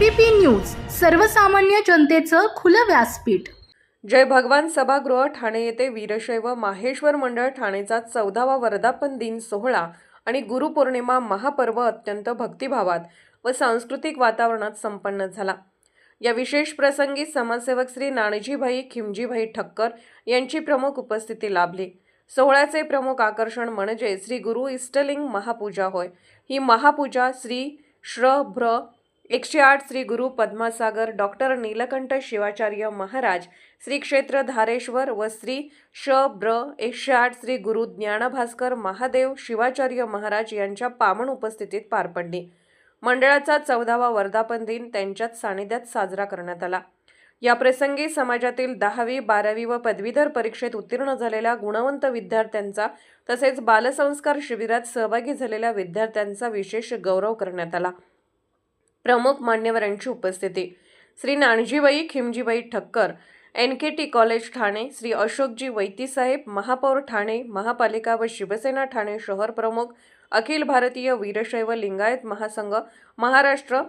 ABP news सर्वसामान्य जनतेचं खुलं व्यासपीठ. जय भगवान सभागृह ठाणे येथे वीरशैव माहेश्वर मंडळ ठाणेचा चौदावा वर्धापन दिन सोहळा आणि गुरुपौर्णिमा महापर्व अत्यंत भक्तिभावात व सांस्कृतिक वातावरणात संपन्न झाला. या विशेष प्रसंगी समाजसेवक श्री नाणजीभाई खिमजीभाई ठक्कर यांची प्रमुख उपस्थिती लाभली. सोहळ्याचे प्रमुख आकर्षण म्हणजे श्री गुरु इष्टलिंग महापूजा होय. ही महापूजा श्री श्र भ्र एकशे आठ श्री गुरु पद्मासागर डॉक्टर नीलकंठ शिवाचार्य महाराज श्री क्षेत्र धारेश्वर व श्री श ब्र एकशे आठ श्री गुरु ज्ञानभास्कर महादेव शिवाचार्य महाराज यांच्या पामण उपस्थितीत पार पडली. मंडळाचा चौदावा वर्धापन दिन त्यांच्याच सानिध्यात साजरा करण्यात आला. या प्रसंगी समाजातील दहावी बारावी व पदवीधर परीक्षेत उत्तीर्ण झालेल्या गुणवंत विद्यार्थ्यांचा तसेच बालसंस्कार शिबिरात सहभागी झालेल्या विद्यार्थ्यांचा विशेष गौरव करण्यात आला. प्रमुख मान्यवरांची उपस्थिती. Shri Nanajibai Khimjibai Thakkar N K T college Thane Shri Ashokji वैतीसाहेब महापौर ठाणे महापालिका व शिवसेना ठाणे शहर प्रमुख अखिल भारतीय वीरशैव लिंगायत महासंघ महाराष्ट्र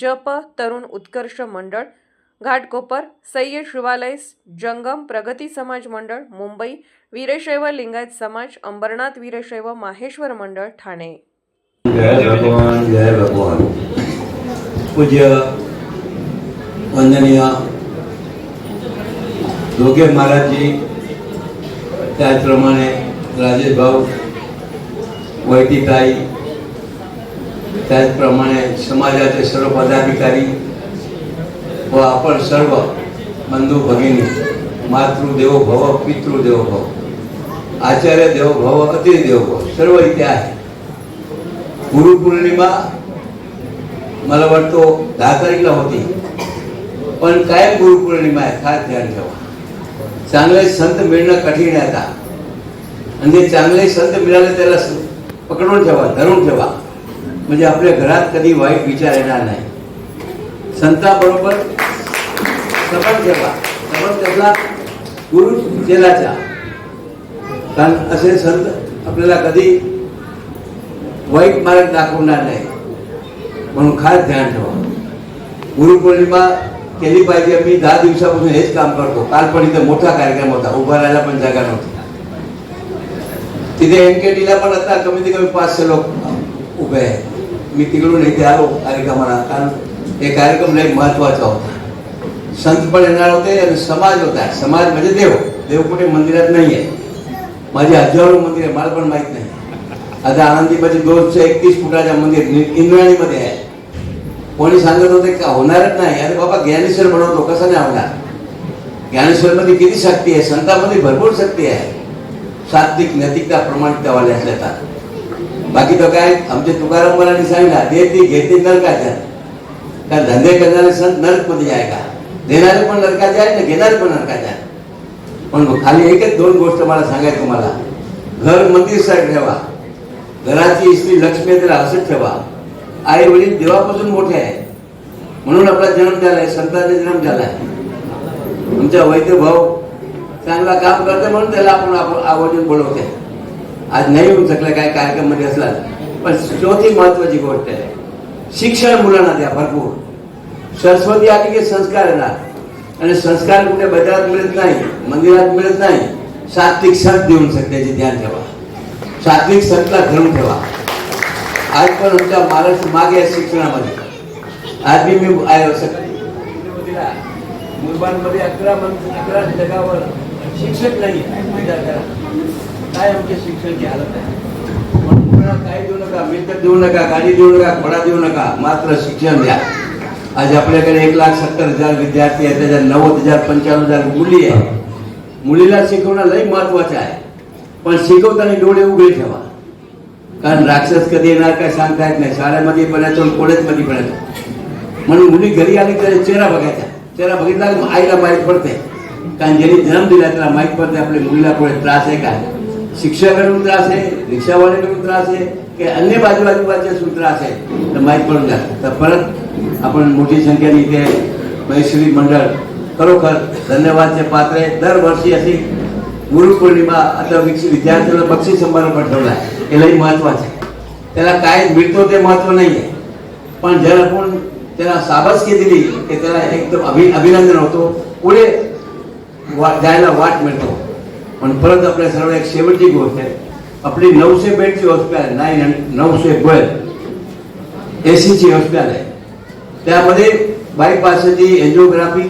जप तरुण उत्कर्ष मंडळ घाटकोपर सय्यद शिवालय जंगम प्रगती समाज मंडळ मुंबई वीरशैव लिंगायत समाज अंबरनाथ वीरशैव माहेश्वर मंडळ ठाणे. जय भगवान जय भगवान. पूज्य वंदनीय दोघे महाराजजी त्याचप्रमाणे राजेश भाऊ वैतीताई त्याचप्रमाणे समाजाचे सर्व पदाधिकारी व आपण सर्व बंधू भगिनी मातृदेवो भव पितृदेवो भव आचार्य देव भव अतिदेव भव सर्व इथे आहे. गुरुपौर्णिमा मला वाटतो दहा तारीखला होती. पण काय गुरुपौर्णिमा आहे फार ध्यान ठेवा. चांगले संत मिळणं कठीण आहे आता. आणि जे चांगले संत मिळाले त्याला पकडून ठेवा धरून ठेवा. म्हणजे आपल्या घरात कधी वाईट विचार येणार नाही. संताबरोबर सबंध ठेवा. सबंध त्यातला गुरु चेलाचा कारण असे संत आपल्याला कधी वाईट मार्ग दाखवणार नाही. म्हणून खास ध्यान ठेवा. गुरुपौर्णिमा केली पाहिजे. मी दहा दिवसापासून हेच काम करतो. काल पण इथे मोठा कार्यक्रम होता. उभा राहायला पण जागा नव्हती. तिथे एनकेटीला पण आता कमीत कमी पाचशे लोक उभे आहेत. मी तिकडून इथे आलो कार्यक्रमाला. कारण हे कार्यक्रम लई महत्वाचा होता. संत पण येणार होते आणि समाज होता. समाज म्हणजे देव. देव कुठे मंदिरात नाही आहे. माझे हजारो मंदिर आहे मला पण माहित नाही. आता आनंदीबाजी दोनशे एकतीस फुटाच्या मंदिर इंद्राणीमध्ये आहे. कोणी सांगत होते का होणारच नाही? अरे बाबा ज्ञानेश्वर बनवतो कसं नाही होणार? ज्ञानेश्वर मध्ये किती शक्ती आहे? संतामध्ये भरपूर शक्ती आहे. सात्विक नैतिकता प्रमाणितवाले असल्यात बाकी तर काय? आमचे तुकाराम मला सांगितलं देते घेते नरकाच्या. का धंदे करणारे संत नरकमध्ये आहे का? देणारे पण नरकाचे आहे ना घेणारे पण नरकाचे आहे. पण खाली एकच दोन गोष्ट मला सांगायचं तुम्हाला. घर मंदिर साईड ठेवा. घराची स्त्री लक्ष्मी आहे तर असंच ठेवा. आई वडील देवापासून मोठे आहे म्हणून आपला जन्म झालाय संतांचा जन्म झालाय. तुमचा वैद्य भाऊ चांगला काम करते म्हणून त्याला आपण आपण आवर्जून बोलवते आज नाही होऊ शकलं काय कार्यक्रममध्ये असला पण चौथी महत्वाची गोष्ट आहे. शिक्षण मुलांना द्या भरपूर. सरस्वती आली की संस्कार येणार. आणि संस्कार कुठे बाजारात मिळत नाही मंदिरात मिळत नाही. सात्विक संत देऊन सत्याचे ध्यान ठेवा. सात्विक संतला धरून ठेवा. आज पण आमच्या महाराष्ट्र मागे आहे शिक्षणामध्ये. आज मी मी आहे सकाळी अकरा मंथ अकरा जगावर शिक्षक नाही विचार करा काय आमच्या शिक्षणाची हालत आहे? म्हणून काय देऊ नका मिळकत देऊ नका गाडी देऊ नका घोडा देऊ नका मात्र शिक्षण द्या. आज आपल्याकडे एक लाख सत्तर हजार विद्यार्थी आहेत त्याच्यात नव्वद हजार पंच्याण्णव हजार मुली आहे मुलीला शिकवणं लई महत्वाचं आहे. पण शिकवताना डोळे उघडे ठेवा. कारण राक्षस कधी येणार काय सांगता येत नाही. शाळेमध्ये पण येतो आणि कॉलेजमध्ये पण येतो म्हणून मुली घरी आली तर चेहरा बघायचा. चेहरा बघितला की आईला माहीत पडते कारण ज्यांनी जन्म दिला त्याला माहीत पडते आपल्या मुलीला कोणी त्रास आहे का? शिक्षकाकडून त्रास आहे रिक्षावाल्याकडून त्रास आहे की अन्य बाजूबाजूबाजूपासून त्रास आहे तर माहीत पडून जातं तर परत आपण मोठी संख्येने इथे मैश्री मंडळ खरोखर धन्यवादचे पात्र आहे. दरवर्षी अशी गुरुपौर्णिमा आता विकसित विद्यार्थ्यांना बक्षीस समारंभ ठेवला आहे हे लई महत्वाचं आहे त्याला काय मिळतो ते महत्त्व नाही आहे पण जर आपण त्याला शाबासकी दिली की त्याला एकदम अभि अभिनंदन होतो पुढे वा जायला वाट मिळतो पण परत आपल्या सर्व एक शेवटची गोष्ट आहे आपली नऊशे बेडची हॉस्पिटल नाही नऊशे बेड ए सीची हॉस्पिटल आहे त्यामध्ये बायपासची एन्जिओग्राफी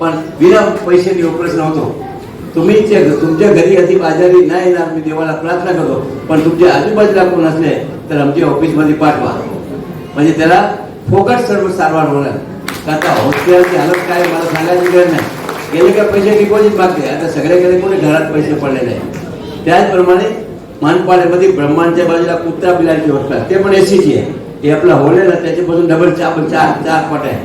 पण विना पैशाने ऑपरेशन नव्हतो. तुम्ही जे तुमच्या घरी अधिक आजारी नाही येणार मी देवाला प्रार्थना करतो. पण तुमच्या आजूबाजूला कोण असले तर आमच्या ऑफिसमध्ये पाठवा. म्हणजे त्याला फोकट सर्व सारवार होणार. आता हॉस्पिटलची हालत काय मला सांगायची गरज नाही. गेले का पैसे डिपॉझिट मागते आता सगळ्याकडे कोणी घरात पैसे पडलेले नाही. त्याचप्रमाणे मानपाड्यामध्ये ब्रह्मांच्या बाजूला कुत्रा पिलाची हॉस्पिटल ते पण एसीची आहे. ते आपला होले ना त्याच्यापासून डबल चार चार चार पट आहे.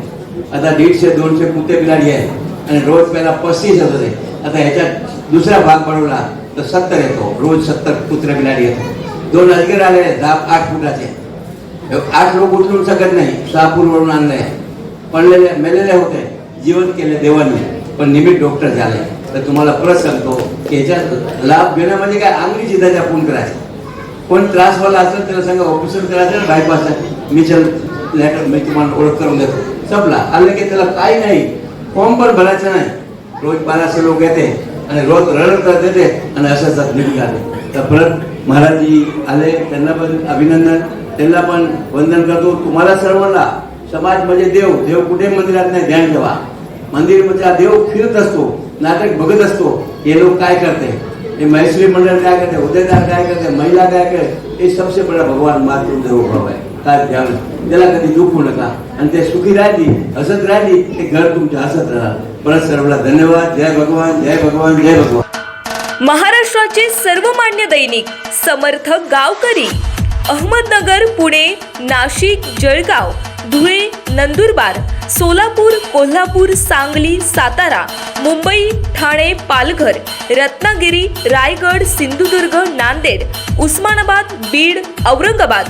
आता दीडशे दोनशे कुत्रे पिलाडी आहे आणि रोज पहिला पस्तीस येत होते आता ह्याच्यात दुसरा भाग बनवला तर सत्तर येतो. रोज सत्तर कुत्रे बिलाडी येतो दोन अजगर आले दाब दहा आठ फुटाचे. आठ लोक उचलू शकत नाही. शहापूरवरून आणले पडलेले मेलेले होते. जिवंत केले देवांनी. पण निमित्त डॉक्टर झाले. तर तुम्हाला परत सांगतो की ह्याच्यात लाभ घेणं म्हणजे काय? अंगली जिद्दाच्या फोन करायचं. कोण त्रासवाला असेल त्याला सांगा ऑफिसर करायचं ना बायपास मी चल मी तुम्हाला ओळख करून देतो. संपला. आलं की त्याला काही नाही. फॉर्म पण भरायचं नाही रोज बाराशे लोक येते आणि रोज रडत करत येते आणि असं जात झाले तर परत महाराजजी आले त्यांना पण अभिनंदन त्यांना पण वंदन करतो तुम्हाला सर्वांना समाज म्हणजे देव देव कुठे मंदिरात नाही ध्यान ठेवा मंदिर म्हणजे देव फिरत असतो नाटक बघत असतो हे लोक काय करते हे मैत्री मंडळ काय करते उदयदार काय करते महिला काय करते हे सबसे बडा भगवान मातृ देव भाव काय ध्यान? त्याला कधी दुखू नका. आणि ते सुखी राहिली हसत राहिली ते घर तुमच्या हसत राहा परत सर्वांना धन्यवाद. जय भगवान जय भगवान जय भगवान. महाराष्ट्राचे सर्वमान्य दैनिक समर्थ गावकरी अहमदनगर पुणे नाशिक जळगाव धुळे नंदुरबार सोलापूर कोल्हापूर सांगली सातारा मुंबई ठाणे पालघर रत्नागिरी रायगड सिंधुदुर्ग नांदेड उस्मानाबाद बीड औरंगाबाद